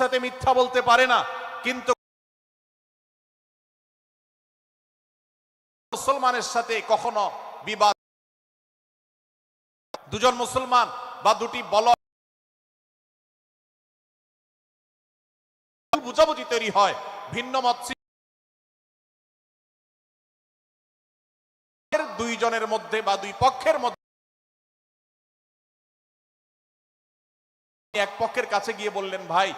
সাথে মিথ্যা বলতে পারে না, কিন্তু মুসলমানের সাথে কখনো বিবাদ দুজন মুসলমান বা দুটি বল বুঝাবুঝি তৈরি হয়, ভিন্ন মত দুইজনের মধ্যে বা দুই পক্ষের মধ্যে এক পক্ষের কাছে গিয়ে বললেন, ভাই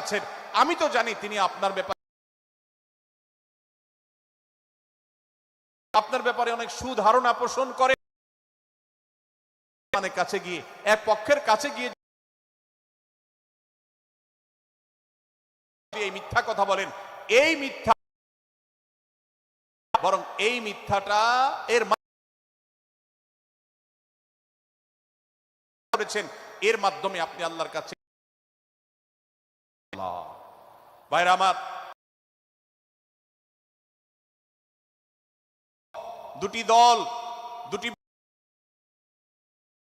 আছেন। আমি তো জানি তিনি আপনার ব্যাপারে আপনার ব্যাপারে অনেক সুধারণা পোষণ করে। মানে কাছে গিয়ে, এক পক্ষের কাছে গিয়ে এই মিথ্যা কথা বলেন, এই মিথ্যা বরং এই মিথ্যাটা এর করেছেন। এর মাধ্যমে আপনি আল্লাহর কাছে আল্লাহ। ভাইরা আমার দুটি দল, দুটি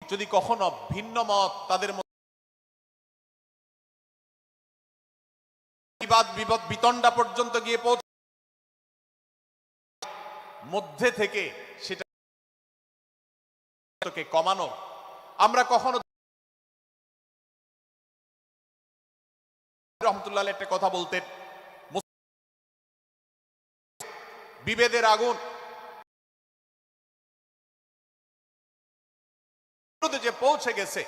যদি কখনো ভিন্ন মত তাদের বিবাদ, বিপদ, বিতণ্ডা পর্যন্ত গিয়ে পৌঁছ মধ্যে থেকে সেটা কমানো আমরা কখনো রহমতুল্লাহ একটা কথা বলতেন। বিভেদের আগুন। যে পৌঁছে গেছে।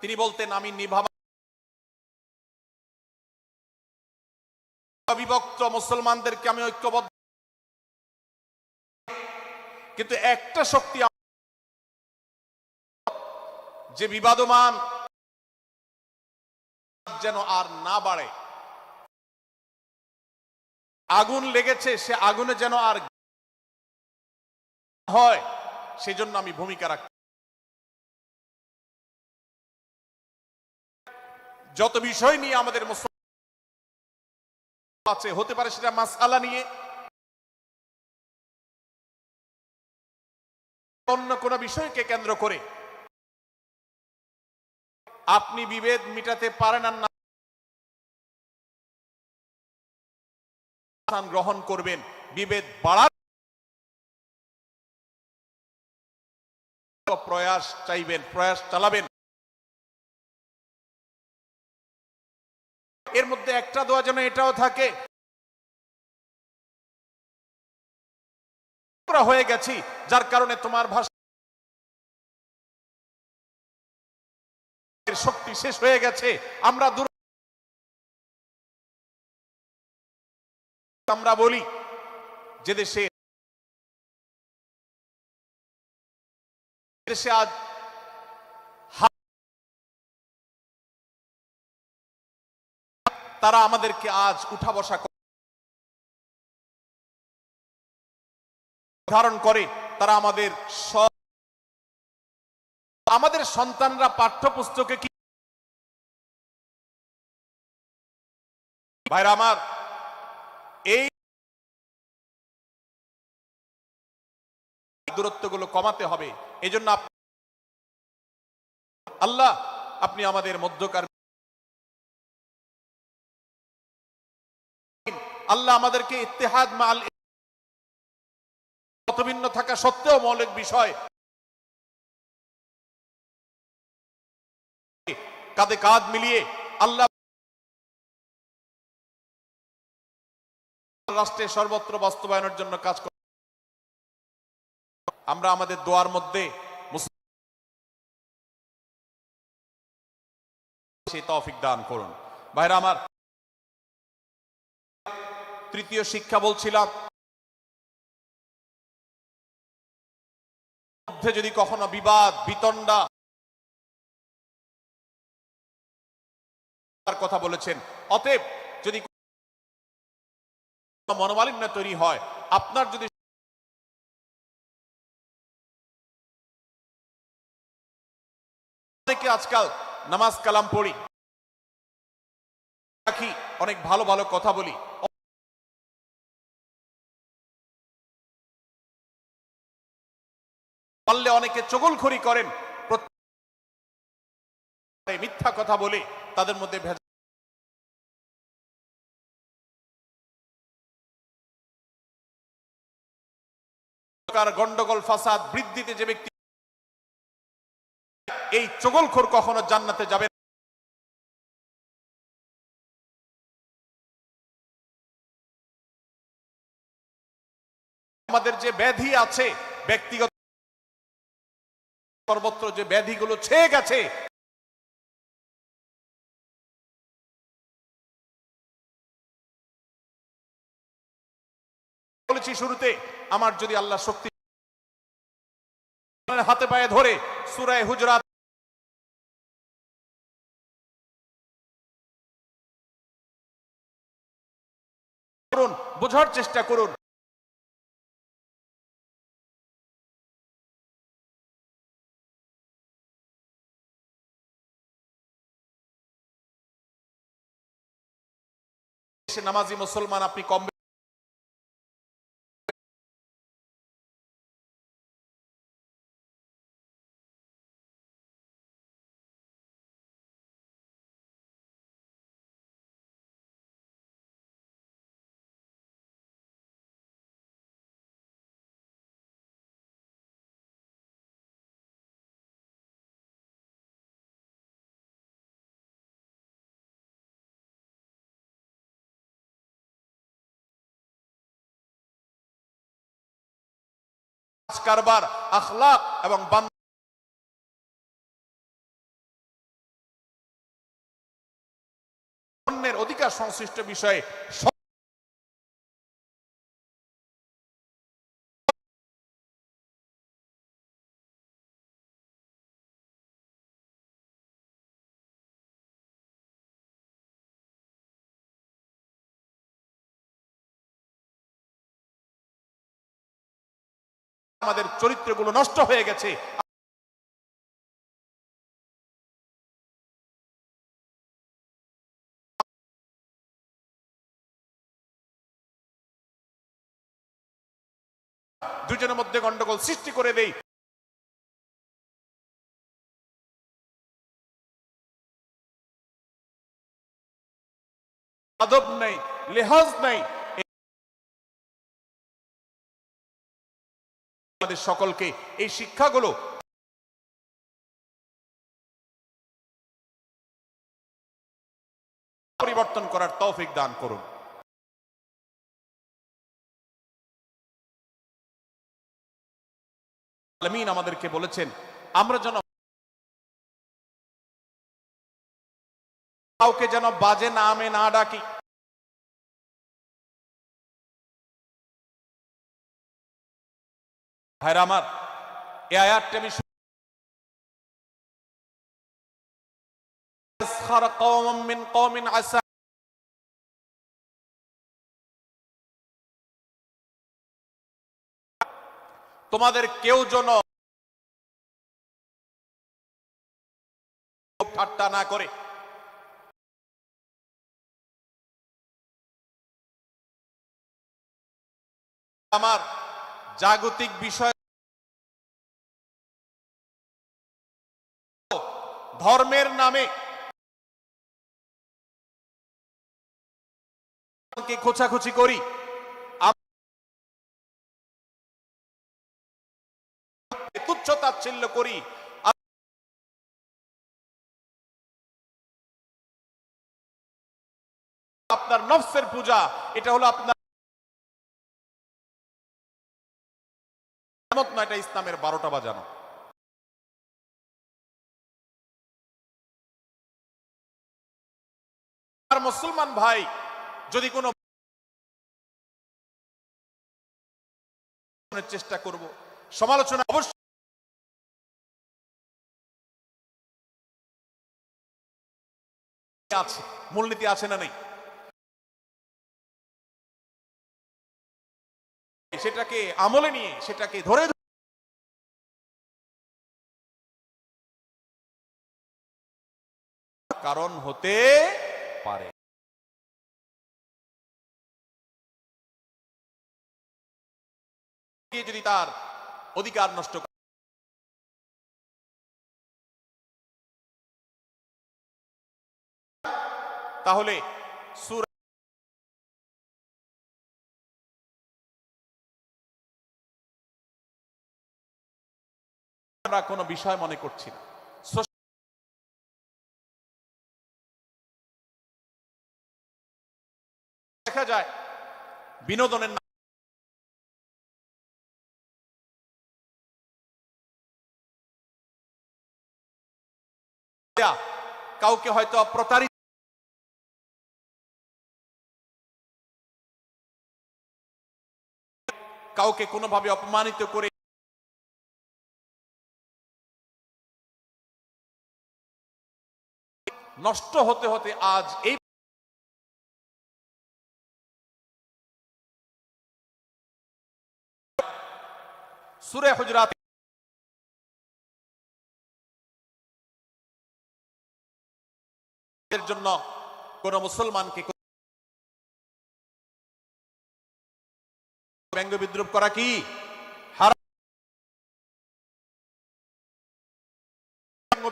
তিনি বলতেন, আমি নিভাবা বিভক্ত মুসলমানদেরকে আমি ঐক্যবদ্ধ। কিন্তু একটা শক্তি যে বিবাদমান যেন আর না বাড়ে। আগুন লেগেছে, সে আগুনে যেন আর হয়, সেজন্য আমি ভূমিকা রাখি যত বিষয় নিয়ে আমাদের আছে, হতে পারে সেটা মাসালা নিয়ে। অন্য কোন বিষয়কে কেন্দ্র করে আপনি বিভেদ মিটাতে পারেন আর না গ্রহণ করবেন। বিভেদ বাড়ার প্রয়াস চাইবেন, প্রয়াস চালাবেন। এর মধ্যে একটা দোয়া যেন এটাও থাকে। হয়ে গেছি, যার কারণে তোমার ভাষা শক্তি শেষ হয়ে গেছে আমরা আমরা বলি যে দেশে দেশে আজ তারা আমাদেরকে আজ উঠা বসা। ধারণ করে, তারা আমাদের সব আমাদের সন্তানরা পাঠ্যপুস্তকে কি ভাইরা আমার, এই দূরত্বগুলো কমাতে হবে। এজন্য আপ- আল্লাহ, আপনি আমাদের মধ্যকার আল্লাহ আমাদেরকে ইত্তেহাদ মাল মতভিন্ন থাকা সত্ত্বেও মৌলিক বিষয় কাঁধে কাঁধ মিলিয়ে আল্লাহ রাষ্ট্রে সর্বত্র বাস্তবায়নের জন্য কাজ করে আমরা আমাদের দোয়ার মধ্যে সেই তৌফিক দান করুন। ভাইরা আমার, তৃতীয় শিক্ষা বলছিলাম, মধ্যে যদি কখনো বিবাদ, বিতণ্ডা তার কথা বলেছেন। অতএব যদি মনোমালিন্য তৈরি হয়, আপনার যদি অনেকে আজকাল নামাজ কালাম পড়ি, রাখি, অনেক ভালো ভালো কথা বলি, পারলে অনেকে চগলখড়ি করেন মিথ্যা কথা বলে তাদের মধ্যে ভেজা গন্ডগোল, ফাসাদ, বৃদ্ধিতে যে ব্যক্তি এই চগলখোর কখনো জান্নাতে যাবে আমাদের যে ব্যাধি আছে, ব্যক্তিগত সর্বত্র যে ব্যাধিগুলো ছেয়ে গেছে বলেছি শুরুতে, আমার যদি আল্লাহ শক্তি হাতে পায়ে ধরে সুরায় হুজরাত করুন, বোঝার চেষ্টা করুন। নামাজি মুসলমান, আপনি কম কারবার আখলাক এবং অন্যের অধিকার সংশ্লিষ্ট বিষয়ে আমাদের চরিত্রগুলো নষ্ট হয়ে গেছে। দুজনের মধ্যে গন্ডগোল সৃষ্টি করে দেই। আদব নেই, লেহাজ নেই আমাদের সকলকে এই শিক্ষাগুলো পরিবর্তন করার তৌফিক দান করুন। আলমিন আমাদেরকে বলেছেন, আমরা যেন কাউকে যেন বাজে নামে না ডাকি ভাইরা আমার এ আমি তোমাদের কেউ যেন ঠাট্টা না করে। আমার জাগতিক বিষয় ধর্মের নামে খোঁচাখুচি করি। তুচ্ছ তাচ্ছিল্য করি। আপনার নফসের পূজা, এটা হলো আপনার এমত না, এটা ইসলামের বারোটা বাজানো। আর মুসলমান ভাই, যদি কোনো চেষ্টা করব, সমালোচনা অবশ্যই আছে, মূলনীতি আছে না নেই? সেটাকে আমলে নিয়ে সেটাকে ধরে কারণ হতে পারে। যদি তার অধিকার নষ্ট তাহলে সুর আমরা কোনো বিষয় মনে করছি না। দেখা যায়, বিনোদনের কাউকে হয়তো প্রতারিত কাউকে কোনোভাবে অপমানিত করে নষ্ট হতে হতে আজ এই সুরে হুজরাত এর জন্য কোন মুসলমানকে ব্যঙ্গ বিদ্রুপ করা কি?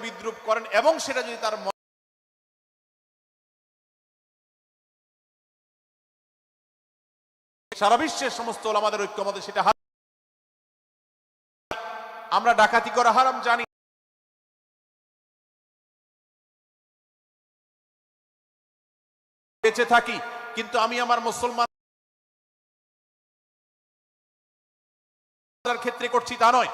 বিদ্রুপ করেন এবং সেটা যদি তার সারা বিশ্বের সমস্ত আমাদের ঐক্য আমাদের সেটা আমরা ডাকাতি করা হারাম জানি। বেঁচে থাকি, কিন্তু আমি আমার মুসলমান ক্ষেত্রে করছি তা নয়।